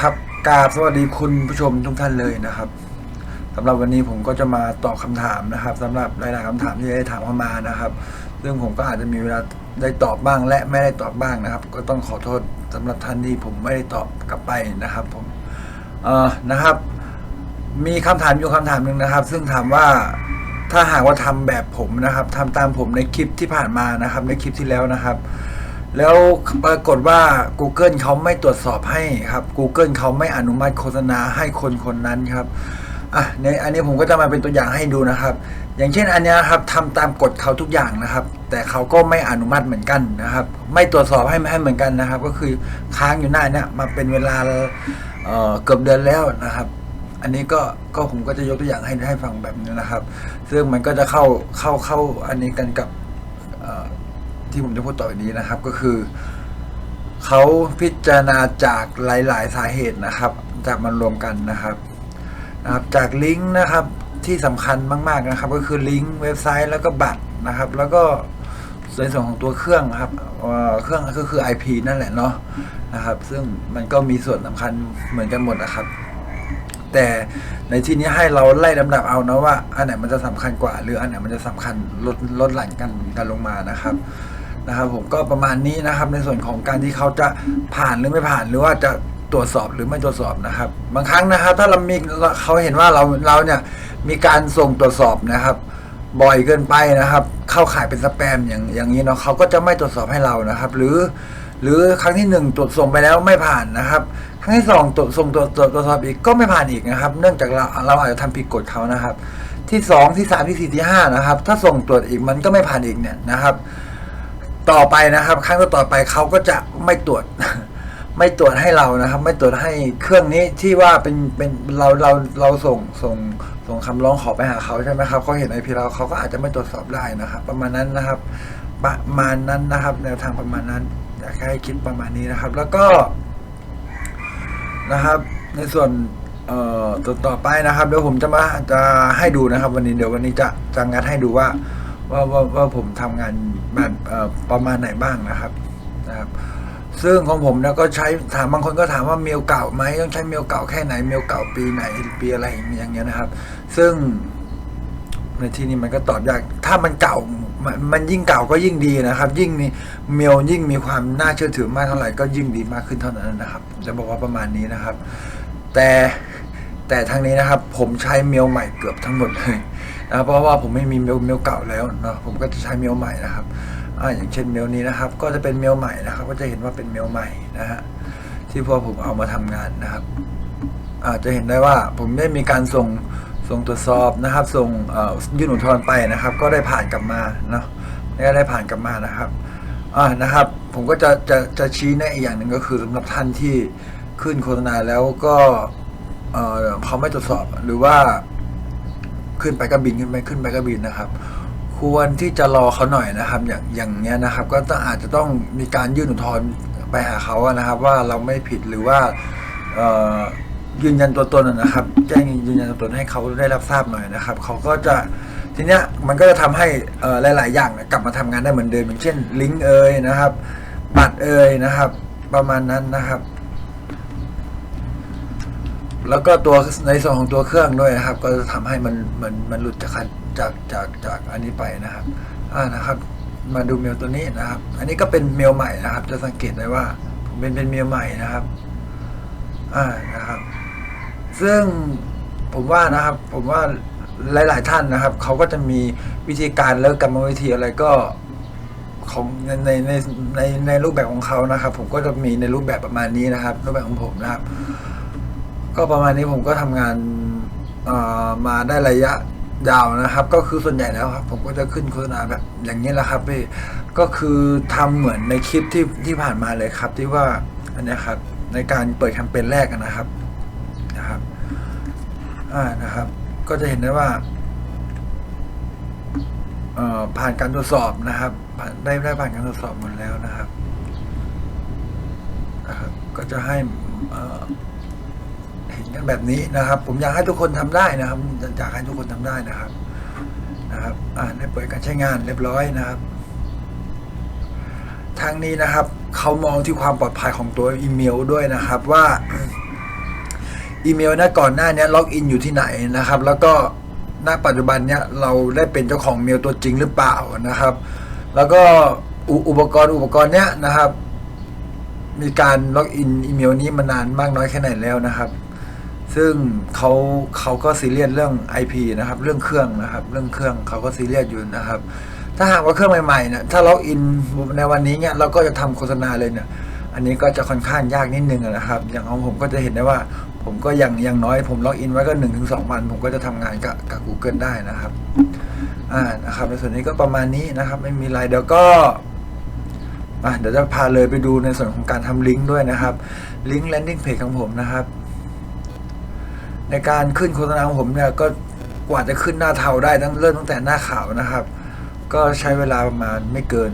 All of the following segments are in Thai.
ครับกราบสวัสดีคุณผู้ชมทุกท่านเลยนะครับสำหรับวันนี้ผมก็จะมาตอบคำถามนะครับสำหรับหลายๆคำถามที่ได้ถามเข้ามานะครับ ซึ่งผมก็อาจจะมีเวลาได้ตอบบ้างและไม่ได้ตอบบ้างนะครับ ก็ต้องขอโทษสำหรับท่านที่ผมไม่ได้ตอบกลับไปนะครับ ผมเอ่อนะครับ มีคำถามอยู่คำถามหนึ่งนะครับ ซึ่งถามว่าถ้าหากว่าทำแบบผมนะครับทำตามผมในคลิปที่ผ่านมานะครับ ในคลิปที่แล้วนะครับ แล้วปรากฏว่า Google เขาไม่ตรวจสอบให้ครับ Google เขาไม่อนุมัติโฆษณาให้คนคนนั้นครับอะในอันนี้ผมก็จะมาเป็นตัวอย่างให้ดูนะครับ อย่างเช่นอันเนี้ยครับทำตามกฎเขาทุกอย่างนะครับ แต่เขาก็ไม่อนุมัติเหมือนกันนะครับ ไม่ตรวจสอบให้ให้เหมือนกันนะครับ ก็คือค้างอยู่หน้าเนี้ยมาเป็นเวลาเอ่อเกือบเดือนแล้วนะครับ อันนี้ก็ก็ผมก็จะยกตัวอย่างให้ให้ฟังแบบนี้นะครับ ซึ่งมันก็จะเข้าเข้าเข้าอันนี้กันกับเอ่อ ที่ผมจะพูดต่อไปนี้นะครับ ก็คือเขาพิจารณาจากหลาย ๆ สาเหตุนะครับ จากมันรวมกันนะครับนะครับ จากลิงก์นะครับที่สำคัญมาก ๆ นะครับ ก็คือลิงก์เว็บไซต์แล้วก็บัตรนะครับ แล้วก็ในส่วนของตัวเครื่องครับเครื่องก็คือ IP นั่นแหละเนาะนะครับ ซึ่งมันก็มีส่วนสำคัญเหมือนกันหมดนะครับ แต่ในที่นี้ให้เราไล่ลำดับเอานะว่า อันไหนมันจะสำคัญกว่า หรืออันไหนมันจะสำคัญลดลดหลั่นกันกันลงมานะครับ นะครับผมก็ประมาณนี้นะครับในส่วนของการที่เขาจะผ่านหรือไม่ผ่านหรือว่าจะตรวจสอบหรือไม่ตรวจสอบนะครับ บางครั้งนะครับ ถ้าเรามีเขาเห็นว่าเราเราเนี่ยมีการส่งตรวจสอบนะครับ บ่อยเกินไปนะครับ เข้าข่ายเป็นสแปมอย่างอย่างนี้เนาะเขาก็จะไม่ตรวจสอบให้เรานะครับ หรือหรือครั้งที่หนึ่งตรวจส่งไปแล้วไม่ผ่านนะครับ ครั้งที่สองตรวจส่งตรวจตรวจสอบอีกก็ไม่ผ่านอีกนะครับ เนื่องจากเราเราอาจจะทำผิดกฎเขานะครับ ที่สองที่สามที่สี่ที่ห้านะครับ ถ้าส่งตรวจอีกมันก็ไม่ผ่านอีกเนี่ยนะครับ ต่อไปนะครับ ครั้งต่อไปเขาก็จะไม่ตรวจ ไม่ตรวจให้เรานะครับ ไม่ตรวจให้เครื่องนี้ที่ว่าเป็นเป็นเราเราเราส่งส่งส่งคำร้องขอไปหาเขาใช่ไหมครับเขาเห็นไอพีเราเขาก็อาจจะไม่ตรวจสอบได้นะครับ ประมาณนั้นนะครับ ประมาณนั้นนะครับแนวทางประมาณนั้นอยากให้คิดประมาณนี้นะครับ แล้วก็นะครับ ในส่วนเอ่อต่อต่อไปนะครับเดี๋ยวผมจะมาจะให้ดูนะครับ วันนี้เดี๋ยววันนี้จะจะงัดให้ดูว่า ว่าว่าว่าผมทำงานแบบประมาณไหนบ้างนะครับนะครับ ซึ่งของผมเนี่ยก็ใช้ถามบางคนก็ถามว่าเมลเก่าไหมต้องใช้เมลเก่าแค่ไหนเมลเก่าปีไหนปีอะไรอย่างเงี้ยนะครับ ซึ่งในที่นี้มันก็ตอบยาก ถ้ามันเก่า มันมันยิ่งเก่าก็ยิ่งดีนะครับ ยิ่งมีเมลยิ่งมีความน่าเชื่อถือมากเท่าไหร่ก็ยิ่งดีมากขึ้นเท่านั้นนะครับ จะบอกว่าประมาณนี้นะครับ แต่แต่ทางนี้นะครับ ผมใช้เมลใหม่เกือบทั้งหมดเลย นะเพราะว่าผมไม่มีเมลเมลเก่าแล้วเนาะผมก็จะใช้เมลใหม่นะครับอ่าอย่างเช่นเมลนี้นะครับ ก็จะเป็นเมลใหม่นะครับ ก็จะเห็นว่าเป็นเมลใหม่นะฮะที่พอผมเอามาทำงานนะครับอาจจะเห็นได้ว่าผมได้มีการส่งส่งตรวจสอบนะครับ ส่งยื่นอุทธรณ์ไปนะครับ ก็ได้ผ่านกลับมาเนาะก็ได้ผ่านกลับมานะครับอ่านะครับ ผมก็จะจะจะชี้แนะอีกอย่างหนึ่งก็คือสำหรับท่านที่ขึ้นโฆษณาแล้วก็เออเขาไม่ตรวจสอบหรือว่า ขึ้นไปก็บินขึ้นไปขึ้นไปก็บินนะครับ ควรที่จะรอเขาหน่อยนะครับ อย่างอย่างเงี้ยนะครับ ก็ต้องอาจจะต้องมีการยื่นอุทธรณ์ไปหาเขานะครับ ว่าเราไม่ผิดหรือว่ายืนยันตัวตนนะครับ แจ้งยืนยันตัวตนให้เขาได้รับทราบหน่อยนะครับเขาก็จะทีเนี้ยมันก็จะทำให้หลาย ๆ อย่างกลับมาทำงานได้เหมือนเดิมอย่างเช่นลิงก์เอ่ยนะครับ บัตรเอ่ยนะครับ ประมาณนั้นนะครับ แล้วก็ตัวในส่วนของตัวเครื่องด้วยนะครับ ก็จะทำให้มันมันมันหลุดจากคันจากจากจากอันนี้ไปนะครับ อ่านะครับ มาดูเมลตัวนี้นะครับ อันนี้ก็เป็นเมลใหม่นะครับ จะสังเกตได้ว่า ผมเป็นเป็นเมลใหม่นะครับ อ่านะครับ ซึ่งผมว่านะครับ ผมว่าหลาย ๆ ท่านนะครับเขาก็จะมีวิธีการแล้วกรรมวิธีอะไรก็ของในในในในในรูปแบบของเขานะครับ ผมก็จะมีในรูปแบบประมาณนี้นะครับ รูปแบบของผมนะครับ ก็ประมาณนี้ผมก็ทำงานมาได้ระยะยาวนะครับ ก็คือส่วนใหญ่แล้วครับ ผมก็จะขึ้นโฆษณาแบบอย่างนี้แหละครับพี่ก็คือทำเหมือนในคลิปที่ที่ผ่านมาเลยครับ ที่ว่าอันนี้ครับ ในการเปิดแคมเปญแรกนะครับนะครับอ่านะครับ ก็จะเห็นได้ว่าผ่านการตรวจสอบนะครับได้ได้ผ่านการตรวจสอบหมดแล้วนะครับนะครับก็จะให้อ่อเห็นกัน แบบนี้นะครับ ผมอยากให้ทุกคนทำได้นะครับอยากให้ทุกคนทำได้นะครับนะครับ อ่าได้เปิดการใช้งานเรียบร้อยนะครับทางนี้นะครับเขามองที่ความปลอดภัยของตัวอีเมลด้วยนะครับว่าอีเมลนะก่อนหน้านี้ล็อกอินอยู่ที่ไหนนะครับ แล้วก็ณปัจจุบันเนี้ยเราได้เป็นเจ้าของเมลตัวจริงหรือเปล่านะครับ แล้วก็อุอุปกรณ์อุปกรณ์เนี้ยนะครับ มีการล็อกอินอีเมลนี้มานานมากน้อยแค่ไหนแล้วนะครับ ซึ่งเขาเขาก็ซีเรียสเรื่อง IP นะครับ เรื่องเครื่องนะครับ เรื่องเครื่องเขาก็ซีเรียสอยู่นะครับ ถ้าหากว่าเครื่องใหม่ๆเนี่ยถ้าล็อกอินในวันนี้เนี่ยเราก็จะทำโฆษณาเลยเนี่ยอันนี้ก็จะค่อนข้างยากนิดนึงนะครับ อย่างของผมก็จะเห็นได้ว่า ผมก็อย่างอย่างน้อยผมล็อกอินไว้ก็หนึ่งถึงสองวัน ผมก็จะทำงานกับกับ Google ได้นะครับอ่านะครับในส่วนนี้ก็ประมาณนี้นะครับ ไม่มีอะไรเดี๋ยวก็อะเดี๋ยวจะพาเลยไปดูในส่วนของการทำลิงก์ด้วยนะครับลิงก์ landing page ของผมนะครับ ในการขึ้นโฆษณาของผมเนี่ยก็กว่าจะขึ้นหน้าเทาได้ตั้งเริ่มตั้งแต่หน้าขาวนะครับ ก็ใช้เวลาประมาณไม่เกิน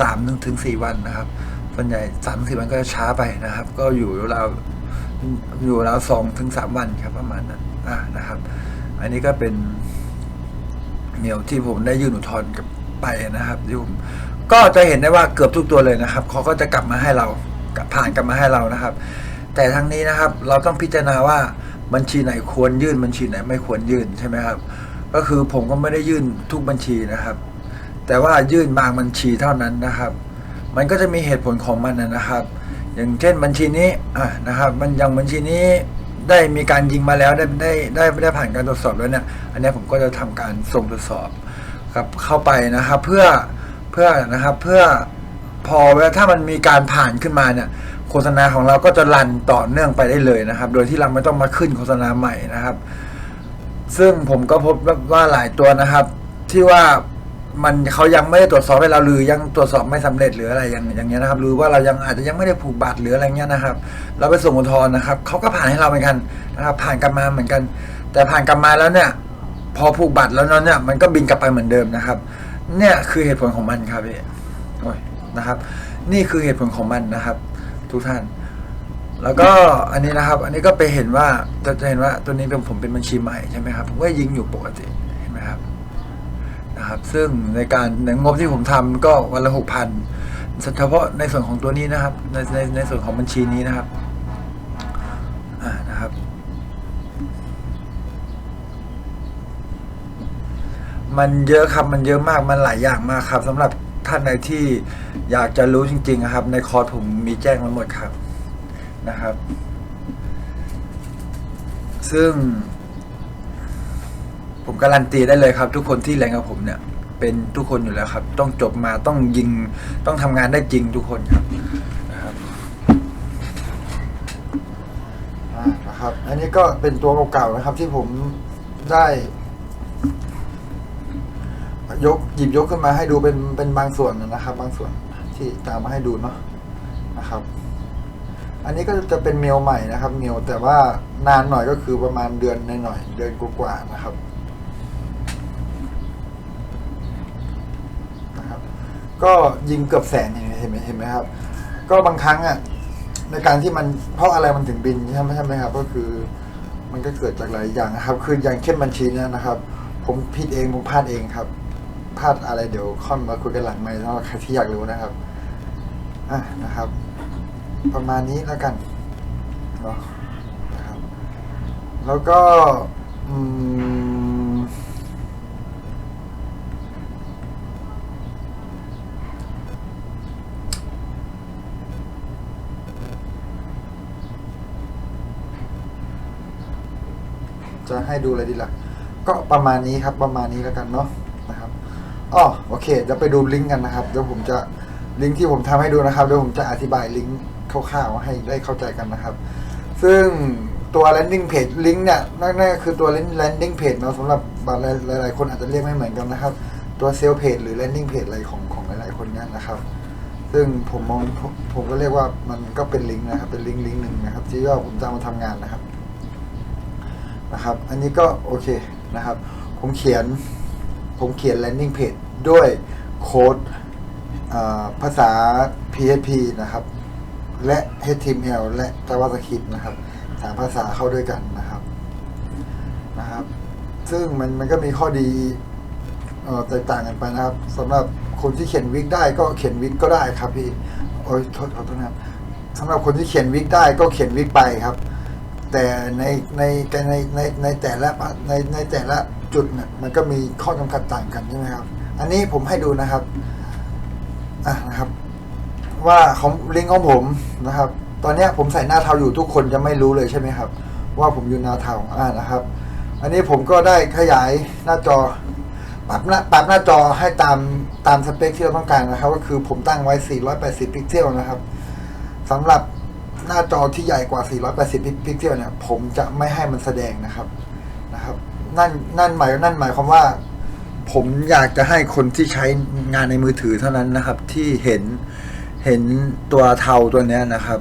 สามถึงสี่วันนะครับส่วนใหญ่สามสี่วันก็จะช้าไปนะครับ ก็อยู่ราวอยู่ราวสองถึงสามวันครับประมาณนั้นอะนะครับ อันนี้ก็เป็นเมลที่ผมได้ยื่นอุทธรณ์กับไปนะครับที่ผมก็จะเห็นได้ว่าเกือบทุกตัวเลยนะครับเขาก็จะกลับมาให้เราผ่านกลับมาให้เรานะครับ แต่ทั้งนี้นะครับ เราต้องพิจารณาว่า บัญชีไหนควรยื่นบัญชีไหนไม่ควรยื่นใช่ไหมครับ ก็คือผมก็ไม่ได้ยื่นทุกบัญชีนะครับ แต่ว่ายื่นบางบัญชีเท่านั้นนะครับ มันก็จะมีเหตุผลของมันนะครับ อย่างเช่นบัญชีนี้อะนะครับ มันอย่างบัญชีนี้ได้มีการยิงมาแล้วได้ได้ได้ได้ผ่านการตรวจสอบแล้วเนี่ย อันนี้ผมก็จะทำการส่งตรวจสอบครับเข้าไปนะครับ เพื่อเพื่อนะครับเพื่อพอเวลาถ้ามันมีการผ่านขึ้นมาเนี่ย ฆษณาของเราก็จะรันต่อเนื่องไปได้เลยนะครับ โดยที่เราไม่ต้องมาขึ้นโฆษณาใหม่นะครับ ซึ่งผมก็พบว่าหลายตัวนะครับ ที่ว่ามันเขายังไม่ได้ตรวจสอบให้เราหรือยังตรวจสอบไม่สำเร็จหรืออะไรอย่างอย่างเงี้ยนะครับ หรือว่าเรายังอาจจะยังไม่ได้ผูกบัตรหรืออะไรเงี้ยนะครับ เราไปส่งอุทธรณ์นะครับเขาก็ผ่านให้เราเหมือนกันนะครับ ผ่านกลับมาเหมือนกัน แต่ผ่านกลับมาแล้วเนี่ย พอผูกบัตรแล้วนั้นเนี่ยมันก็บินกลับไปเหมือนเดิมนะครับ เนี่ยคือเหตุผลของมันครับพี่โอ้ยนะครับ นี่คือเหตุผลของมันนะครับ ทุกท่าน แล้วก็อันนี้นะครับ อันนี้ก็ไปเห็นว่าจะจะเห็นว่าตัวนี้เป็นผมเป็นบัญชีใหม่ใช่ไหมครับผมก็ยิงอยู่ปกติเห็นไหมครับนะครับ ซึ่งในการในงบที่ผมทำก็วันละหกพันเฉพาะในส่วนของตัวนี้นะครับ ในในในส่วนของบัญชีนี้นะครับอ่านะครับ มันเยอะครับมันเยอะมากมันหลายอย่างมากครับสำหรับ ท่านใดที่อยากจะรู้จริงๆอะครับ ในคอร์สผมมีแจ้งมาหมดครับนะครับ ซึ่ง ผมการันตีได้เลยครับ ทุกคนที่แรงกับผมเนี่ย เป็นทุกคนอยู่แล้วครับ ต้องจบมาต้องยิงต้องทำงานได้จริงทุกคนครับนะครับ อันนี้ก็เป็นตัวเก่าๆนะครับที่ผมได้ ยกหยิบยกขึ้นมาให้ดูเป็นเป็นบางส่วนนะครับ บางส่วนที่ตามมาให้ดูเนาะนะครับ อันนี้ก็จะเป็นเมลใหม่นะครับ เมลแต่ว่านานหน่อยก็คือประมาณเดือนหน่อยเดือนกว่าๆนะครับนะครับ ก็ยิงเกือบแสนเห็นไหมเห็นไหมครับ ก็บางครั้งอะในการที่มันเพราะอะไรมันถึงบินใช่ไหมใช่ไหมครับ ก็คือมันก็เกิดจากหลายอย่างนะครับ คืออย่างเช่นบัญชีเนี้ยนะครับ ผมผิดเองผมพลาดเองครับ พลาดอะไรเดี๋ยวค่อยมาคุยกันหลังไหมค์สำหรับใครที่อยากรู้นะครับอะนะครับ ประมาณนี้แล้วกันเนาะนะครับแล้วก็อืมจะให้ดูอะไรดีล่ะ ก็ประมาณนี้ครับประมาณนี้แล้วกันเนาะ อ๋อโอเคเดี๋ยวไปดูลิงก์กันนะครับเดี๋ยวผมจะลิงก์ที่ผมทำให้ดูนะครับเดี๋ยวผมจะอธิบายลิงก์คร่าวๆให้ได้เข้าใจกันนะครับ ซึ่งตัว landing page ลิงก์เนี่ยนั่นก็คือตัว landing page เนาะสำหรับหลายๆคนอาจจะเรียกไม่เหมือนกันนะครับ ตัว sales page หรือ landing page อะไรของของหลายๆคนเนี่ยนะครับซึ่งผมมองผมก็เรียกว่ามันก็เป็นลิงก์นะครับเป็นลิงก์ลิงก์หนึ่งนะครับที่ว่าผมจะมาทำงานนะครับนะครับ อันนี้ก็โอเคนะครับ ผมเขียนผมเขียน landing page ด้วยโค้ดภาษา PHP นะครับ และ HTML และ JavaScript นะครับสามภาษาเข้าด้วยกันนะครับนะครับ ซึ่งมันมันก็มีข้อดีแตกต่างกันไปนะครับสำหรับคนที่เขียนวิกได้ก็เขียนวิกก็ได้ครับพี่โอ้ยโทษขอโทษนะครับสำหรับคนที่เขียนวิกได้ก็เขียนวิกไปครับแแต่ในในในในในแต่ละในในแต่ละจุดเนี่ยมันก็มีข้อจำกัดต่างกันใช่ไหมครับ อันนี้ผมให้ดูนะครับอะนะครับ ว่าของลิงก์ของผมนะครับ ตอนนี้ผมใส่หน้าเทาอยู่ทุกคนจะไม่รู้เลยใช่ไหมครับ ว่าผมอยู่หน้าเทาอ่านะครับ อันนี้ผมก็ได้ขยายหน้าจอปรับหน้าปรับหน้าจอให้ตามตามสเปคที่เราต้องการนะครับ ก็คือผมตั้งไว้ 480 พิกเซลนะครับสำหรับหน้าจอที่ใหญ่กว่า 480 พิกเซลเนี่ย ผมจะไม่ให้มันแสดงนะครับ นะครับ นั่น นั่นหมาย นั่นหมายความว่า ผมอยากจะให้คนที่ใช้งานในมือถือเท่านั้นนะครับ ที่เห็นเห็นตัวเทาตัวนี้นะครับ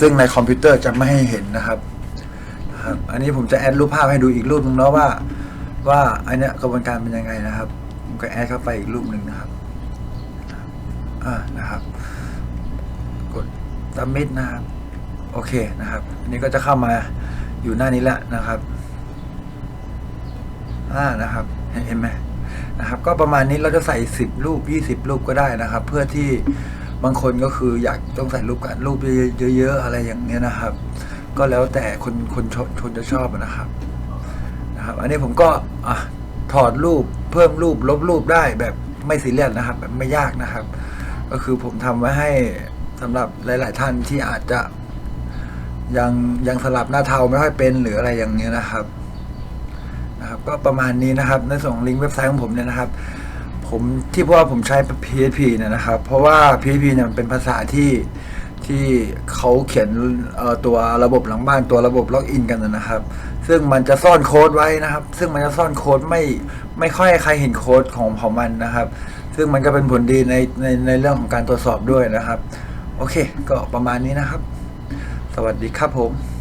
ซึ่งในคอมพิวเตอร์จะไม่ให้เห็นนะครับครับ อันนี้ผมจะแอดรูปภาพให้ดูอีกรูปหนึงเนาะว่า ว่าอันเนี้ยกระบวนการเป็นยังไงนะครับผมก็แอดเข้าไปอีกรูปหนึ่งนะครับอ่านะครับ กดซัมมิตนะครับ โอเคนะครับ อันนี้ก็จะเข้ามาอยู่หน้านี้แล้วนะครับอ่านะครับ เห็นไหม นะครับ ก็ประมาณนี้เราจะใส่สิบรูปยี่สิบรูปก็ได้นะครับ เพื่อที่บางคนก็คืออยากต้องใส่รูปกันรูปเยอะๆอะไรอย่างเงี้ยนะครับ ก็แล้วแต่คนคนชนชนจะชอบนะครับนะครับ อันนี้ผมก็อะถอดรูปเพิ่มรูปลบรูปได้แบบไม่ซีเรียสนะครับแบบไม่ยากนะครับ ก็คือผมทำไว้ให้สำหรับหลาย ๆ ท่านที่อาจจะยังยังสลับหน้าเทาไม่ค่อยเป็นหรืออะไรอย่างเงี้ยนะครับ นะครับก็ประมาณนี้นะครับ ในส่วนของลิงก์เว็บไซต์ของผมเนี่ยนะครับ ผมที่เพราะว่าผมใช้ PHP เนี่ยนะครับ เพราะว่า PHP เนี่ยมันเป็นภาษาที่ที่เขาเขียนตัวระบบหลังบ้านตัวระบบล็อกอินกันนะครับ ซึ่งมันจะซ่อนโค้ดไว้นะครับ ซึ่งมันจะซ่อนโค้ดไม่ไม่ค่อยใครเห็นโค้ดของของมันนะครับ ซึ่งมันก็เป็นผลดีในในในเรื่องของการตรวจสอบด้วยนะครับ โอเค ก็ประมาณนี้นะครับ สวัสดีครับผม